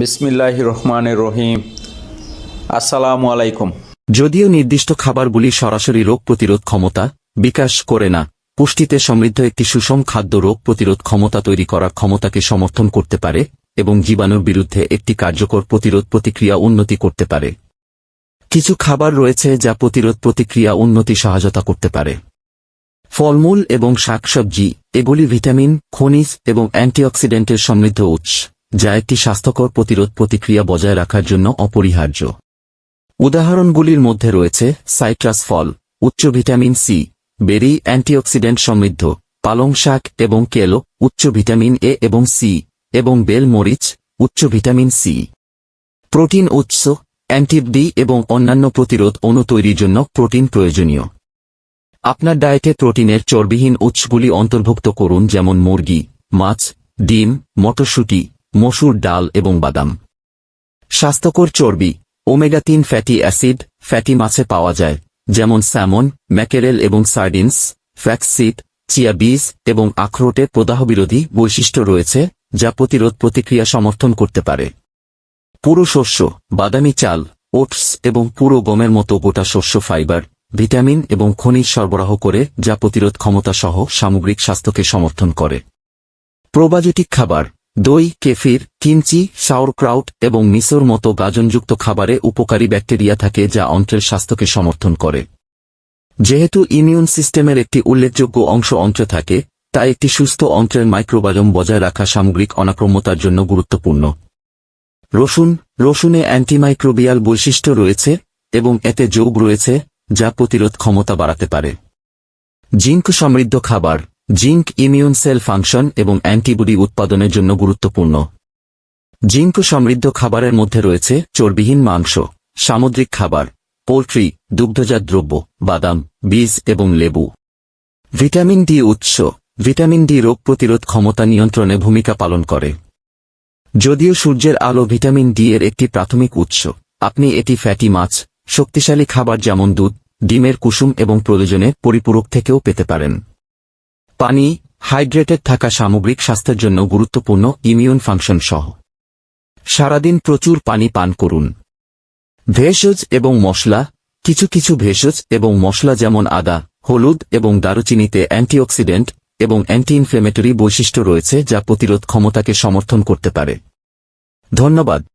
বিসমিল্লাহ রহমান রহিম। আসসালামু আলাইকুম। যদিও নির্দিষ্ট খাবারগুলি সরাসরি রোগ প্রতিরোধ ক্ষমতা বিকাশ করে না, পুষ্টিতে সমৃদ্ধ একটি সুষম খাদ্য রোগ প্রতিরোধ ক্ষমতা তৈরি করার ক্ষমতাকে সমর্থন করতে পারে এবং জীবাণুর বিরুদ্ধে একটি কার্যকর প্রতিরোধ প্রতিক্রিয়া উন্নতি করতে পারে। কিছু খাবার রয়েছে যা প্রতিরোধ প্রতিক্রিয়া উন্নতি সহায়তা করতে পারে। ফলমূল এবং শাকসবজি, এগুলি ভিটামিন, খনিজ এবং অ্যান্টিঅক্সিডেন্টের সমৃদ্ধ উৎস। যা একটি স্বাস্থ্যকর প্রতিরোধ প্রতিক্রিয়া বজায় রাখার জন্য অপরিহার্য। উদাহরণগুলির মধ্যে রয়েছে সাইট্রাস ফল, উচ্চ ভিটামিন সি, বেরি, অ্যান্টিঅক্সিডেন্ট সমৃদ্ধ, পালং শাক এবং কেলো, উচ্চ ভিটামিন এ এবং সি, এবং বেল মরিচ, উচ্চ ভিটামিন সি। প্রোটিন উৎস অ্যান্টিডি এবং অন্যান্য প্রতিরোধ অণু তৈরির জন্য প্রোটিন প্রয়োজনীয়। আপনার ডায়েটে প্রোটিনের চর্বিহীন উৎসগুলি অন্তর্ভুক্ত করুন, যেমন মুরগি, মাছ, ডিম, মটরশুঁটি মসুর ডাল এবং বাদাম। স্বাস্থ্যকর চর্বি, ওমেগা তিন ফ্যাটি অ্যাসিড, ফ্যাটি মাছে পাওয়া যায়, যেমন স্যামন, ম্যাকেরেল এবং সার্ডিনস ফ্যাক্সিড, চিয়া বীজ এবং আখরোটে প্রদাহবিরোধী বৈশিষ্ট্য রয়েছে, যা প্রতিরোধ প্রতিক্রিয়া সমর্থন করতে পারে। পুরো শস্য, বাদামি চাল, ওটস এবং পুরো গমের মতো গোটা শস্য ফাইবার, ভিটামিন এবং খনিজ সরবরাহ করে, যা প্রতিরোধ ক্ষমতা সহ সামগ্রিক স্বাস্থ্যকে সমর্থন করে। প্রোবায়োটিক খাবার দই, কেফির, কিমচি সাউরক্রাউট এবং মিসোর মতো গাজনযুক্ত খাবারে উপকারী ব্যাকটেরিয়া থাকে যা অন্ত্রের স্বাস্থ্যকে সমর্থন করে। যেহেতু ইমিউন সিস্টেমের একটি উল্লেখযোগ্য অংশ অন্ত্রে থাকে, তাই একটি সুস্থ অন্ত্রের মাইক্রোবায়োম বজায় রাখা সামগ্রিক অনাক্রম্যতার জন্য গুরুত্বপূর্ণ। রসুন, রসুনে অ্যান্টিমাইক্রোবিয়াল বৈশিষ্ট্য রয়েছে এবং এতে যোগ রয়েছে যা প্রতিরোধ ক্ষমতা বাড়াতে পারে। জিঙ্ক সমৃদ্ধ খাবার জিঙ্ক ইমিউন সেল ফাংশন এবং অ্যান্টিবডি উৎপাদনের জন্য গুরুত্বপূর্ণ। জিঙ্ক সমৃদ্ধ খাবারের মধ্যে রয়েছে চর্বিহীন মাংস, সামুদ্রিক খাবার, পোলট্রি, দুগ্ধজাত দ্রব্য, বাদাম, বীজ এবং লেবু। ভিটামিন ডি উৎস, ভিটামিন ডি রোগ প্রতিরোধ ক্ষমতা নিয়ন্ত্রণে ভূমিকা পালন করে। যদিও সূর্যের আলো ভিটামিন ডি এর একটি প্রাথমিক উৎস, আপনি এটি ফ্যাটি মাছ, শক্তিশালী খাবার যেমন দুধ, ডিমের কুসুম এবং প্রয়োজনে পরিপূরক থেকেও পেতে পারেন। পানি, হাইড্রেটেড থাকা সামগ্রিক স্বাস্থ্যের জন্য গুরুত্বপূর্ণ ইমিউন ফাংশন সহ। সারাদিন প্রচুর পানি পান করুন। ভেষজ এবং মশলা, কিছু কিছু ভেষজ এবং মশলা যেমন আদা, হলুদ এবং দারুচিনিতে অ্যান্টিঅক্সিডেন্ট এবং অ্যান্টি ইনফ্লেমেটরি বৈশিষ্ট্য রয়েছে যা প্রতিরোধ ক্ষমতাকে সমর্থন করতে পারে। ধন্যবাদ।